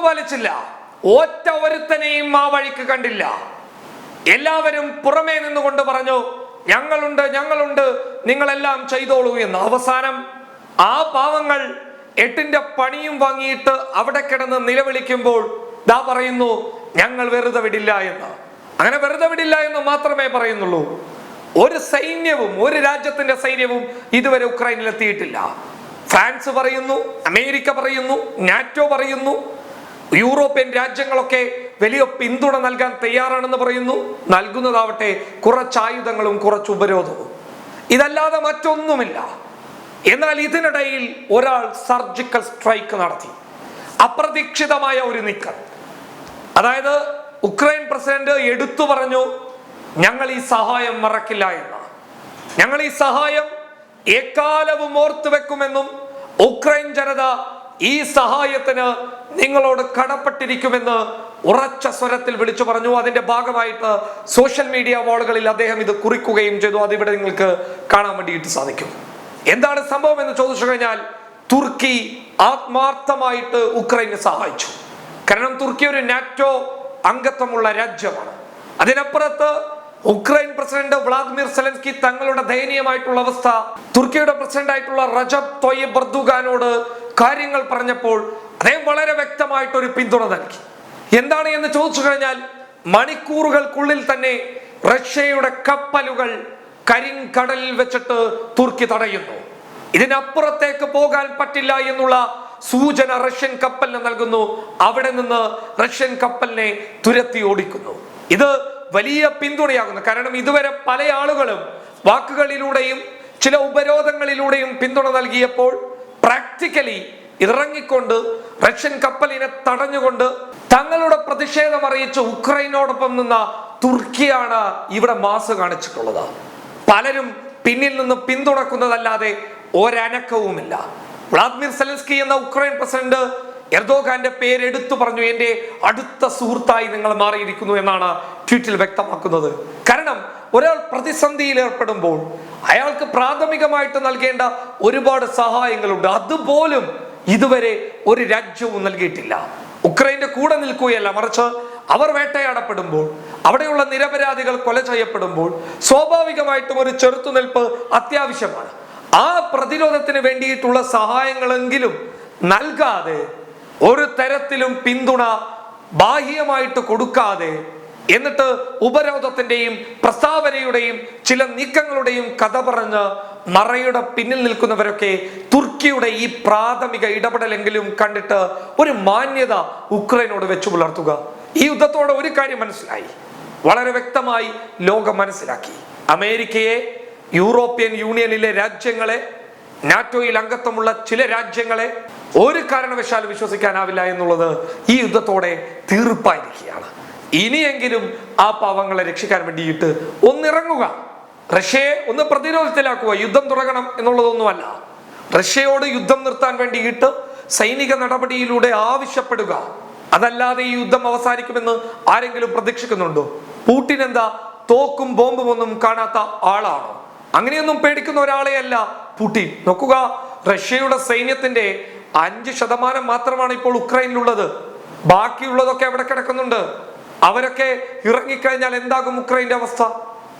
വാക്ക് പാലിച്ചില്ല ഒറ്റ ഒരുത്തനെയും ആ വഴിക്ക് കണ്ടില്ല. എല്ലാവരും പുറമേ നിന്നുകൊണ്ട് പറഞ്ഞു ഞങ്ങളുണ്ട് ഞങ്ങളുണ്ട് നിങ്ങളെല്ലാം ചെയ്തോളൂ എന്ന്. അവസാനം ആ പാവങ്ങൾ എട്ടിന്റെ പണിയും വാങ്ങിയിട്ട് അവിടെ കിടന്ന് നിലവിളിക്കുമ്പോൾ ദാ പറയുന്നു ഞങ്ങൾ വെറുതെ വിടില്ല എന്ന്. അങ്ങനെ വെറുതെ വിടില്ല എന്ന് മാത്രമേ പറയുന്നുള്ളൂ. ഒരു സൈന്യവും ഒരു രാജ്യത്തിന്റെ സൈന്യവും ഇതുവരെ ഉക്രൈനിൽ എത്തിയിട്ടില്ല ഫ്രാൻസ് പറയുന്നു അമേരിക്ക പറയുന്നു നാറ്റോ പറയുന്നു യൂറോപ്യൻ രാജ്യങ്ങളൊക്കെ വലിയ പിന്തുണ നൽകാൻ തയ്യാറാണെന്ന് പറയുന്നു. നൽകുന്നതാവട്ടെ കുറച്ച് ആയുധങ്ങളും കുറച്ച് ഉപരോധവും. ഇതല്ലാതെ മറ്റൊന്നുമില്ല. എന്നാൽ ഇതിനിടയിൽ ഒരാൾ സർജിക്കൽ സ്ട്രൈക്ക് നടത്തി. അപ്രതീക്ഷിതമായ ഒരു നീക്കം. അതായത് ഉക്രൈൻ പ്രസിഡന്റ് എടുത്തു പറഞ്ഞു ഞങ്ങൾ ഈ സഹായം മറക്കില്ല എന്ന്. ഞങ്ങൾ ഈ സഹായം എക്കാലവും ഓർത്തു വെക്കുമെന്നും ഉക്രൈൻ ജനത ഈ സഹായത്തിന് നിങ്ങളോട് കടപ്പെട്ടിരിക്കുമെന്ന് ഉറച്ച സ്വരത്തിൽ വിളിച്ചു പറഞ്ഞു. അതിന്റെ ഭാഗമായിട്ട് സോഷ്യൽ മീഡിയ വാളുകളിൽ അദ്ദേഹം ഇത് കുറിക്കുകയും ചെയ്തു. അതിവിടെ നിങ്ങൾക്ക് കാണാൻ വേണ്ടിയിട്ട് സാധിക്കും. എന്താണ് സംഭവം എന്ന് ചോദിച്ചു കഴിഞ്ഞാൽ തുർക്കി ആത്മാർത്ഥമായിട്ട് ഉക്രൈനെ സഹായിച്ചു. കാരണം തുർക്കി ഒരു നാറ്റോ അംഗത്വമുള്ള രാജ്യമാണ്. അതിനപ്പുറത്ത് ഉക്രൈൻ പ്രസിഡന്റ് വ്ളാദിമിർ സെലൻസ്കി തങ്ങളുടെ ദയനീയമായിട്ടുള്ള അവസ്ഥ തുർക്കിയുടെ പ്രസിഡന്റ് ആയിട്ടുള്ള റജബ് തൊയ്യബ് ബർദുഗാനോട് കാര്യങ്ങൾ പറഞ്ഞപ്പോൾ അദ്ദേഹം വളരെ വ്യക്തമായിട്ട് ഒരു പിന്തുണ നൽകി. എന്താണ് എന്ന് ചോദിച്ചു കഴിഞ്ഞാൽ മണിക്കൂറുകൾക്കുള്ളിൽ തന്നെ റഷ്യയുടെ കപ്പലുകൾ കരിങ്കടലിൽ വെച്ചിട്ട് തുർക്കി തടയുന്നു. ഇതിനപ്പുറത്തേക്ക് പോകാൻ പറ്റില്ല എന്നുള്ള സൂചന റഷ്യൻ കപ്പലിന് നൽകുന്നു. അവിടെ നിന്ന് റഷ്യൻ കപ്പലിനെ തുരത്തി ഓടിക്കുന്നു. ഇത് വലിയ പിന്തുണയാകുന്നു. കാരണം ഇതുവരെ പല ആളുകളും വാക്കുകളിലൂടെയും ചില ഉപരോധങ്ങളിലൂടെയും പിന്തുണ നൽകിയപ്പോൾ പ്രാക്ടിക്കലി ഇറങ്ങിക്കൊണ്ട് റഷ്യൻ കപ്പലിനെ തടഞ്ഞുകൊണ്ട് തങ്ങളുടെ പ്രതിഷേധം അറിയിച്ച് ഉക്രൈനോടൊപ്പം നിന്ന തുർക്കിയാണ് ഇവിടെ മാസ് കാണിച്ചിട്ടുള്ളത്. പലരും പിന്നിൽ നിന്ന് പിന്തുണക്കുന്നതല്ലാതെ ഒരനക്കവുമില്ല. വ്ളാദിമിർ സെലൻസ്കി എന്ന ഉക്രൈൻ പ്രസിഡന്റ് എർദോഗാന്റെ പേര് എടുത്തു പറഞ്ഞു എന്റെ അടുത്ത സുഹൃത്തായി നിങ്ങൾ മാറിയിരിക്കുന്നു എന്നാണ് ട്വീറ്റിൽ വ്യക്തമാക്കുന്നത്. കാരണം ഒരാൾ പ്രതിസന്ധിയിൽ ഏർപ്പെടുമ്പോൾ അയാൾക്ക് പ്രാഥമികമായിട്ട് നൽകേണ്ട ഒരുപാട് സഹായങ്ങളുണ്ട്. അതുപോലും ഇതുവരെ ഒരു രാജ്യവും നൽകിയിട്ടില്ല. ഉക്രൈന്റെ കൂടെ നിൽക്കുകയല്ല മറിച്ച് അവർ വേട്ടയാടപ്പെടുമ്പോൾ അവിടെയുള്ള നിരപരാധികൾ കൊല ചെയ്യപ്പെടുമ്പോൾ സ്വാഭാവികമായിട്ടും ഒരു ചെറുത്തുനിൽപ്പ് അത്യാവശ്യമാണ്. ആ പ്രതിരോധത്തിന് വേണ്ടിയിട്ടുള്ള സഹായങ്ങളെങ്കിലും നൽകാതെ ഒരു തരത്തിലും പിന്തുണ ബാഹ്യമായിട്ട് കൊടുക്കാതെ എന്നിട്ട് ഉപരോധത്തിന്റെയും പ്രസ്താവനയുടെയും ചില നീക്കങ്ങളുടെയും കഥ പറഞ്ഞ് മറയുടെ പിന്നിൽ നിൽക്കുന്നവരൊക്കെ തുർക്കിയുടെ ഈ പ്രാഥമിക ഇടപെടലെങ്കിലും കണ്ടിട്ട് ഒരു മാന്യത ഉക്രൈനോട് വെച്ചു പുലർത്തുക. ഈ യുദ്ധത്തോടെ ഒരു കാര്യം മനസ്സിലായി. വളരെ വ്യക്തമായി ലോകം മനസ്സിലാക്കി. അമേരിക്കയെ യൂറോപ്യൻ യൂണിയനിലെ രാജ്യങ്ങളെ നാറ്റോയിൽ അംഗത്വമുള്ള ചില രാജ്യങ്ങളെ ഒരു കാരണവശാലും വിശ്വസിക്കാനാവില്ല എന്നുള്ളത് ഈ യുദ്ധത്തോടെ തീർപ്പായിരിക്കുകയാണ്. ഇനിയെങ്കിലും ആ പാവങ്ങളെ രക്ഷിക്കാൻ വേണ്ടിയിട്ട് ഒന്നിറങ്ങുക. റഷ്യയെ ഒന്ന് പ്രതിരോധത്തിലാക്കുക. യുദ്ധം തുടങ്ങണം എന്നുള്ളതൊന്നുമല്ല. റഷ്യയോട് യുദ്ധം നിർത്താൻ വേണ്ടിയിട്ട് സൈനിക നടപടിയിലൂടെ ആവശ്യപ്പെടുക. അതല്ലാതെ ഈ യുദ്ധം അവസാനിക്കുമെന്ന് ആരെങ്കിലും പ്രതീക്ഷിക്കുന്നുണ്ടോ? പൂട്ടിൻ എന്താ? തോക്കും ബോംബും ഒന്നും കാണാത്ത ആളാണോ? അങ്ങനെയൊന്നും പേടിക്കുന്ന ഒരാളെ അല്ല പുടിൻ നോക്കുക റഷ്യയുടെ സൈന്യത്തിന്റെ അഞ്ച് ശതമാനം മാത്രമാണ് ഇപ്പോൾ ഉക്രൈനിലുള്ളത്. ബാക്കിയുള്ളതൊക്കെ അവിടെ കിടക്കുന്നുണ്ട്? അവരൊക്കെ ഇറങ്ങിക്കഴിഞ്ഞാൽ എന്താകും ഉക്രൈന്റെ അവസ്ഥ?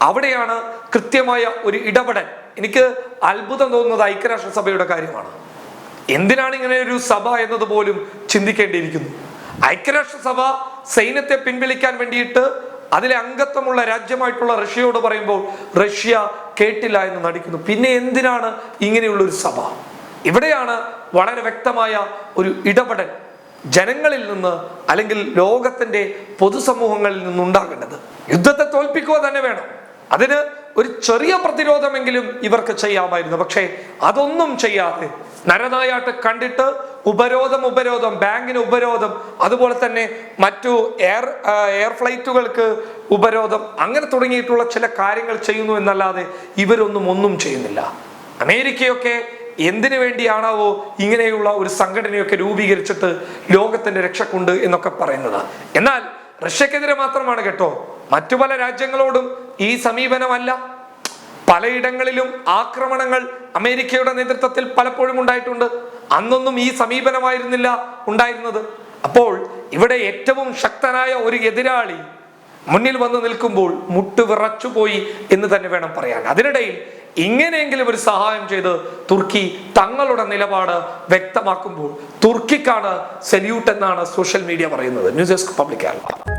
അവിടെയാണ് കൃത്യമായ ഒരു ഇടപെടൽ. എനിക്ക് അത്ഭുതം തോന്നുന്നത് ഐക്യരാഷ്ട്രസഭയുടെ കാര്യമാണ്. എന്തിനാണ് ഇങ്ങനെ ഒരു സഭ എന്നതുപോലും ചിന്തിക്കേണ്ടിയിരിക്കുന്നു? ഐക്യരാഷ്ട്രസഭ സൈന്യത്തെ പിൻവലിക്കാൻ വേണ്ടിയിട്ട് അതിലെ അംഗത്വമുള്ള രാജ്യമായിട്ടുള്ള റഷ്യയോട് പറയുമ്പോൾ റഷ്യ കേട്ടില്ല എന്ന് നടിക്കുന്നു. പിന്നെ എന്തിനാണ് ഇങ്ങനെയുള്ള ഒരു സഭ? ഇവിടെയാണ് വളരെ വ്യക്തമായ ഒരു ഇടപെടൽ. ജനങ്ങളിൽ നിന്ന് അല്ലെങ്കിൽ ലോകത്തിന്റെ പൊതുസമൂഹങ്ങളിൽ നിന്നുണ്ടാകേണ്ടത്. യുദ്ധത്തെ തോൽപ്പിക്കുക തന്നെ വേണം. അതിന് ഒരു ചെറിയ പ്രതിരോധമെങ്കിലും ഇവർക്ക് ചെയ്യാമായിരുന്നു. പക്ഷേ അതൊന്നും ചെയ്യാതെ നരനായാട്ട് കണ്ടിട്ട് ഉപരോധം ഉപരോധം ബാങ്കിന് ഉപരോധം അതുപോലെ തന്നെ മറ്റു എയർ എയർ ഫ്ലൈറ്റുകൾക്ക് ഉപരോധം അങ്ങനെ തുടങ്ങിയിട്ടുള്ള ചില കാര്യങ്ങൾ ചെയ്യുന്നു എന്നല്ലാതെ ഇവരൊന്നും ഒന്നും ചെയ്യുന്നില്ല. അമേരിക്കയൊക്കെ എന്തിനു വേണ്ടിയാണാവോ ഇങ്ങനെയുള്ള ഒരു സംഘടനയൊക്കെ രൂപീകരിച്ചിട്ട് ലോകത്തിന്റെ രക്ഷക്കുണ്ട് എന്നൊക്കെ പറയുന്നത്? എന്നാൽ റഷ്യക്കെതിരെ മാത്രമാണ് കേട്ടോ. മറ്റു പല രാജ്യങ്ങളോടും ഈ സമീപനമല്ല. പലയിടങ്ങളിലും ആക്രമണങ്ങൾ അമേരിക്കയുടെ നേതൃത്വത്തിൽ പലപ്പോഴും ഉണ്ടായിട്ടുണ്ട്. അന്നൊന്നും ഈ സമീപനമായിരുന്നില്ല ഉണ്ടായിരുന്നത്. അപ്പോൾ ഇവിടെ ഏറ്റവും ശക്തനായ ഒരു എതിരാളി മുന്നിൽ വന്ന് നിൽക്കുമ്പോൾ മുട്ട് വിറച്ചുപോയി എന്ന് തന്നെ വേണം പറയാൻ. അതിനിടയിൽ ഇങ്ങനെയെങ്കിലും ഒരു സഹായം ചെയ്ത് തുർക്കി തങ്ങളുടെ നിലപാട് വ്യക്തമാക്കുമ്പോൾ തുർക്കിക്കാണ് സല്യൂട്ട് എന്നാണ് സോഷ്യൽ മീഡിയ പറയുന്നത്. News desk public Kerala.